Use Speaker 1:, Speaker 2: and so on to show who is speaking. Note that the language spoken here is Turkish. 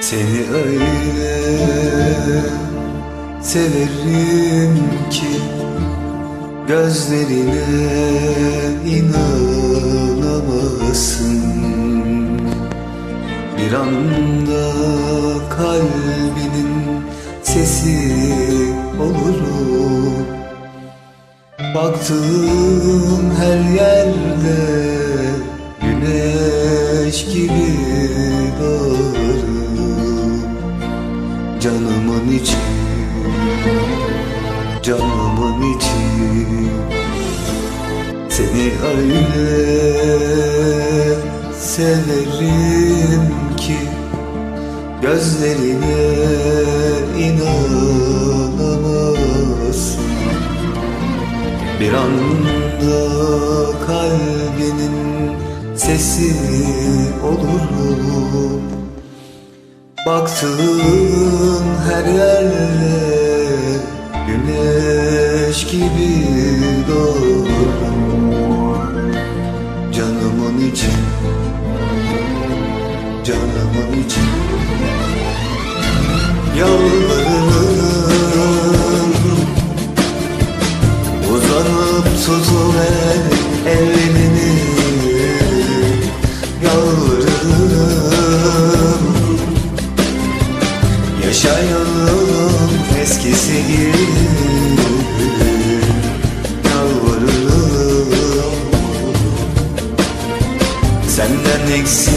Speaker 1: Seni öyle severim ki Gözlerine inanamazsın Bir anda kalbinin sesi olurum Baktığım her yerde güneş gibi doğarım Canımın içi, canımın içi. Seni öyle severim Gözlerine inanamazsın bir anda kalbinin sesi olurum Baktığın her yerde güneş gibi doğarım Canımın içi, canımın içi Yalvarırım. Uzanıp tutuver elini Yalvarırım. Yaşayalım eskisi gibi. Yalvarırım. Senden eksik